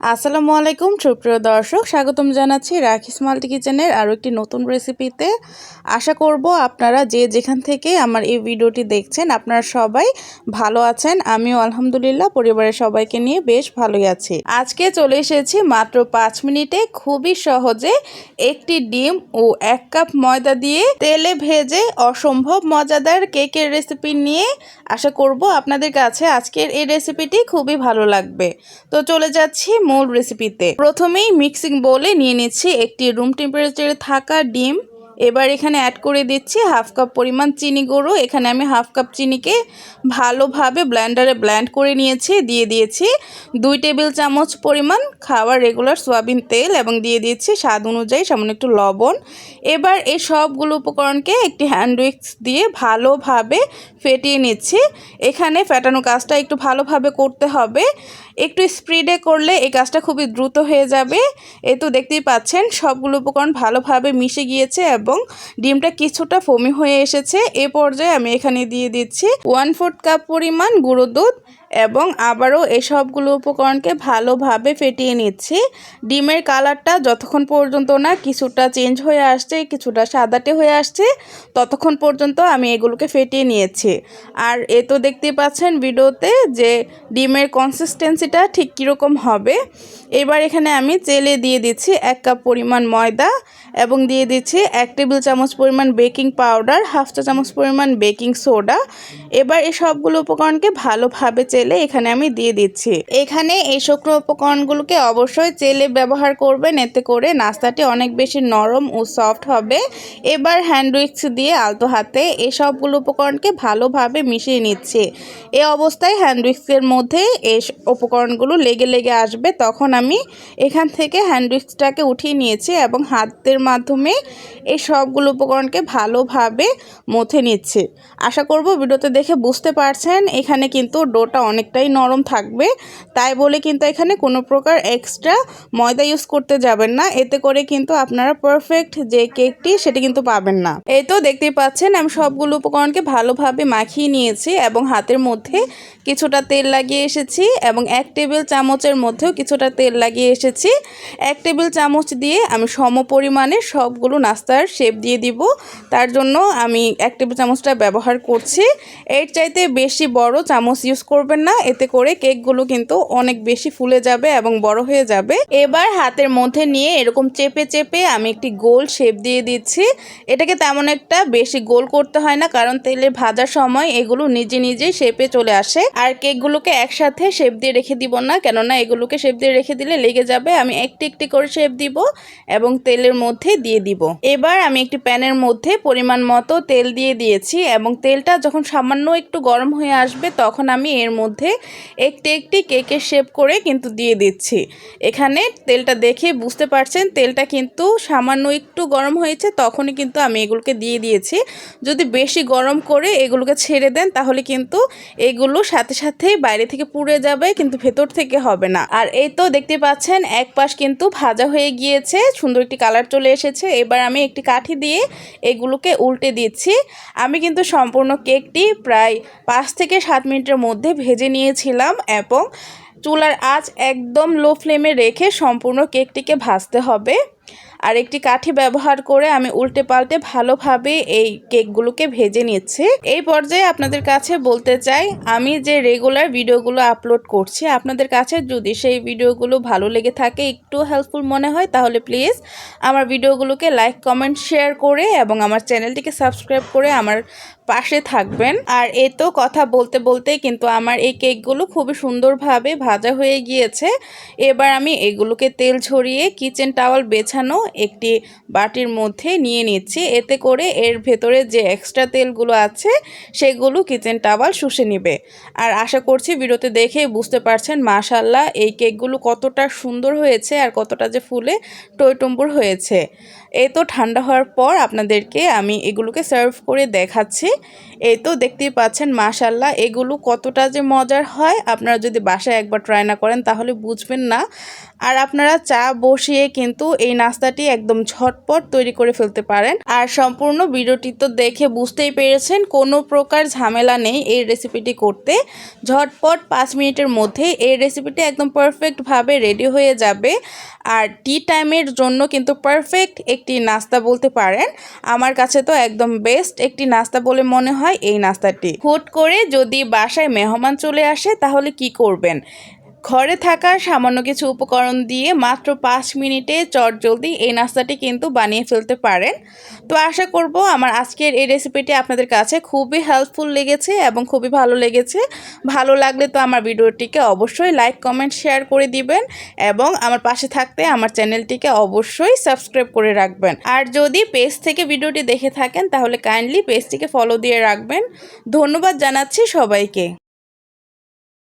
আসসালামু আলাইকুম, সুপ্রিয় দর্শক। স্বাগতম জানাচ্ছি রাখিস মাল্টি কিচেনের আরও একটি নতুন রেসিপিতে। আশা করব আপনারা যে যেখান থেকে আমার এই ভিডিওটি দেখছেন, আপনারা সবাই ভালো আছেন। আমিও আলহামদুলিল্লাহ, পরিবারের সবাইকে নিয়ে বেশ ভালোই আছি। আজকে চলে এসেছি মাত্র পাঁচ মিনিটে খুবই সহজে একটি ডিম ও এক কাপ ময়দা দিয়ে তেলে ভেজে অসম্ভব মজাদার কেকের রেসিপি নিয়ে আশা করব আপনাদের কাছে আজকের এই রেসিপিটি খুবই ভালো লাগবে। তো চলে যাচ্ছি মূল রেসিপিতে প্রথমেই মিক্সিং বোলে নিয়ে নিচ্ছি একটি রুম টেম্পারেচারে থাকা ডিম। এবার এখানে অ্যাড করে দিচ্ছি হাফ কাপ পরিমাণ চিনি গুঁড়ো। এখানে আমি হাফ কাপ চিনিকে ভালোভাবে ব্ল্যান্ডারে ব্ল্যান্ড করে নিয়েছি, দিয়ে দিয়েছি দুই টেবিল চামচ পরিমাণ খাওয়ার রেগুলার সোয়াবিন তেল এবং দিয়ে দিয়েছি স্বাদ অনুযায়ী সামান্য একটু লবণ। এবার এই সবগুলো উপকরণকে একটি হ্যান্ড উইক্স দিয়ে ভালোভাবে ফেটিয়ে নিচ্ছি। এখানে ফেটানো কাজটা একটু ভালোভাবে করতে হবে। একটু স্প্রিডে করলে এই কাজটা খুবই দ্রুত হয়ে যাবে। এ তো দেখতেই পাচ্ছেন, সবগুলো উপকরণ ভালোভাবে মিশে গিয়েছে এবং ডিমটা কিছুটা ফমি হয়ে এসেছে। এ পর্যায়ে আমি এখানে দিয়ে দিচ্ছি ওয়ান ফোর্থ কাপ পরিমাণ গুঁড়ো দুধ এবং আবারও এই সবগুলো উপকরণকে ভালোভাবে ফেটিয়ে নিচ্ছি। ডিমের কালারটা যতক্ষণ পর্যন্ত না কিছুটা চেঞ্জ হয়ে আসছে, কিছুটা সাদাটে হয়ে আসছে, ততক্ষণ পর্যন্ত আমি এগুলোকে ফেটিয়ে নিয়েছি। আর এ তো দেখতেই পাচ্ছেন ভিডিওতে যে ডিমের কনসিস্টেন্সিটা ঠিক কীরকম হবে। এবার এখানে আমি চেলে দিয়ে দিচ্ছি এক কাপ পরিমাণ ময়দা এবং দিয়ে দিচ্ছি এক টেবিল চামচ পরিমাণ বেকিং পাউডার হাফ চা চামচ পরিমাণ বেকিং সোডা এবার এই সবগুলো উপকরণকে ভালোভাবে চেলে এখানে আমি দিয়ে দিচ্ছি। এখানে এই শুকনো উপকরণগুলোকে অবশ্যই চেলে ব্যবহার করবেন। এতে করে নাস্তাটি অনেক বেশি নরম ও সফট হবে। এবার হ্যান্ড উইক্স দিয়ে আলতো হাতে এই সবগুলো উপকরণকে ভালোভাবে মিশিয়ে নিচ্ছে। এই অবস্থায় হ্যান্ড উইক্সের মধ্যে এই উপকরণগুলো লেগে লেগে আসবে। তখন আমি এখান থেকে হ্যান্ড উইক্সটাকে উঠিয়ে নিয়েছি এবং হাতের মাধ্যমে এই সবগুলো উপকরণকে ভালোভাবে মথে নিচ্ছে। আশা করব ভিডিওতে দেখে বুঝতে পারছেন। এখানে কিন্তু ডোটা অনেকটাই নরম থাকবে। তাই বলে কিন্তু এখানে কোনো প্রকার এক্সট্রা ময়দা ইউজ করতে যাবেন না। এতে করে কিন্তু আপনারা পারফেক্ট যে কেকটি সেটি কিন্তু পাবেন না। এই তো দেখতেই পাচ্ছেন, আমি সবগুলো উপকরণকে ভালোভাবে মাখিয়ে নিয়েছি এবং হাতের মধ্যে কিছুটা তেল লাগিয়ে এসেছি এবং এক টেবিল চামচের মধ্যেও কিছুটা তেল লাগিয়ে এসেছি। এক টেবিল চামচ দিয়ে আমি সম পরিমাণে সবগুলো নাস্তার শেপ দিয়ে দিব। তার জন্য আমি এক টেবিল চামচটা ব্যবহার করছি। এর চাইতে বেশি বড় চামচ ইউজ করবেন না। এতে করে কেকগুলো কিন্তু অনেক বেশি ফুলে যাবে এবং বড় হয়ে যাবে। এবার হাতের মধ্যে নিয়ে এরকম চেপে চেপে আমি একটি গোল শেপ দিয়ে দিচ্ছি। এটাকে তেমন একটা বেশি গোল করতে হয় না, কারণ তেলে ভাজার সময় এগুলো নিজে নিজেই শেপে চলে আসে। আর কেকগুলোকে একসাথে শেপ দিয়ে রেখে দিব না, কেননা এগুলোকে শেপ দিয়ে রেখে দিলে লেগে যাবে। আমি একটি একটি করে শেপ দিব এবং তেলের মধ্যে দিয়ে দিব। এবার আমি একটি প্যানের মধ্যে পরিমাণ মতো তেল দিয়ে দিয়েছি এবং তেলটা যখন সামান্য একটু গরম হয়ে আসবে, তখন আমি এর মধ্যে একটি একটি কেকের শেপ করে কিন্তু দিয়ে দিচ্ছি। এখানে তেলটা দেখে বুঝতে পারছেন, তেলটা কিন্তু সামান্য একটু গরম হয়েছে, তখনই কিন্তু আমি এগুলোকে দিয়ে দিয়েছি। যদি বেশি গরম করে এগুলোকে ছেড়ে দেন, তাহলে কিন্তু এগুলো সাথে সাথেই বাইরে থেকে পুড়ে যাবে, কিন্তু ভেতর থেকে হবে না। আর এই তো দেখতে পাচ্ছেন, এক পাশ কিন্তু ভাজা হয়ে গিয়েছে, সুন্দর একটি কালার চলে এসেছে। এবার আমি একটি কাঠি দিয়ে এগুলোকে উল্টে দিচ্ছি। আমি কিন্তু সম্পূর্ণ কেকটি প্রায় পাঁচ থেকে সাত মিনিটের মধ্যে ভেজে নিয়েছিলাম এবং চুলার আঁচ একদম লো ফ্লেমে রেখে সম্পূর্ণ কেকটিকে ভাজতে হবে। আর একটি কাঠি ব্যবহার করে আমি উল্টে পাল্টে ভালোভাবে এই কেকগুলোকে ভেজে নিচ্ছি। এই পর্যায়ে আপনাদের কাছে বলতে চাই, আমি যে রেগুলার ভিডিওগুলো আপলোড করছি, আপনাদের কাছে যদি সেই ভিডিওগুলো ভালো লেগে থাকে, একটু হেল্পফুল মনে হয়, তাহলে প্লিজ আমার ভিডিওগুলোকে লাইক কমেন্ট শেয়ার করে এবং আমার চ্যানেলটিকে সাবস্ক্রাইব করে আমার পাশে থাকবেন। আর এ তো কথা বলতে বলতে কিন্তু আমার এই কেকগুলো খুবই সুন্দরভাবে ভাজা হয়ে গিয়েছে। এবার আমি এগুলোকে তেল ছড়িয়ে কিচেন টাওয়াল বেছানো একটি বাটির মধ্যে নিয়ে নিচ্ছি। এতে করে এর ভেতরে যে এক্সট্রা তেলগুলো আছে, সেগুলো কিচেন টাওয়াল শুষে নেবে। আর আশা করছি ভিডিওতে দেখে বুঝতে পারছেন মাশাল্লাহ এই কেকগুলো কতটা সুন্দর হয়েছে আর কতটা যে ফুলে টইটম্বুর হয়েছে। এই তো ঠান্ডা হওয়ার পর আপনাদেরকে আমি এগুলোকে সার্ভ করে দেখাচ্ছি। এই তো দেখতেই পাচ্ছেন মাশাল্লাহ এগুলো কতটা যে মজার হয়। আপনারা যদি বাসায় একবার ট্রাই না করেন তাহলে বুঝবেন না। আর আপনারা চা বসিয়ে কিন্তু এই নাস্তাটি একদম ঝটপট তৈরি করে ফেলতে পারেন। আর সম্পূর্ণ ভিডিওটি তো দেখে বুঝতেই পেরেছেন, কোনো প্রকার ঝামেলা নেই এই রেসিপিটি করতে। ঝটপট পাঁচ মিনিটের মধ্যে এই রেসিপিটি একদম পারফেক্টভাবে রেডি হয়ে যাবে। আর টি টাইমের জন্য কিন্তু পারফেক্ট একটি নাস্তা বলতে পারেন। আমার কাছে তো একদম বেস্ট একটি নাস্তা বলে মনে হয় এই নাস্তাটি। হুট করে যদি বাসায় মেহমান চলে আসে, তাহলে কি করবেন? ঘরে থাকা সামান্য কিছু উপকরণ দিয়ে মাত্র পাঁচ মিনিটে চটজলদি এই নাস্তাটি কিন্তু বানিয়ে ফেলতে পারেন। তো আশা করব আমার আজকের এই রেসিপিটি আপনাদের কাছে খুবই হেল্পফুল লেগেছে এবং খুবই ভালো লেগেছে। ভালো লাগলে তো আমার ভিডিওটিকে অবশ্যই লাইক কমেন্ট শেয়ার করে দিবেন এবং আমার পাশে থাকতে আমার চ্যানেলটিকে অবশ্যই সাবস্ক্রাইব করে রাখবেন। আর যদি পেজ থেকে ভিডিওটি দেখে থাকেন তাহলে কাইন্ডলি পেজটিকে ফলো দিয়ে রাখবেন। ধন্যবাদ জানাচ্ছি সবাইকে।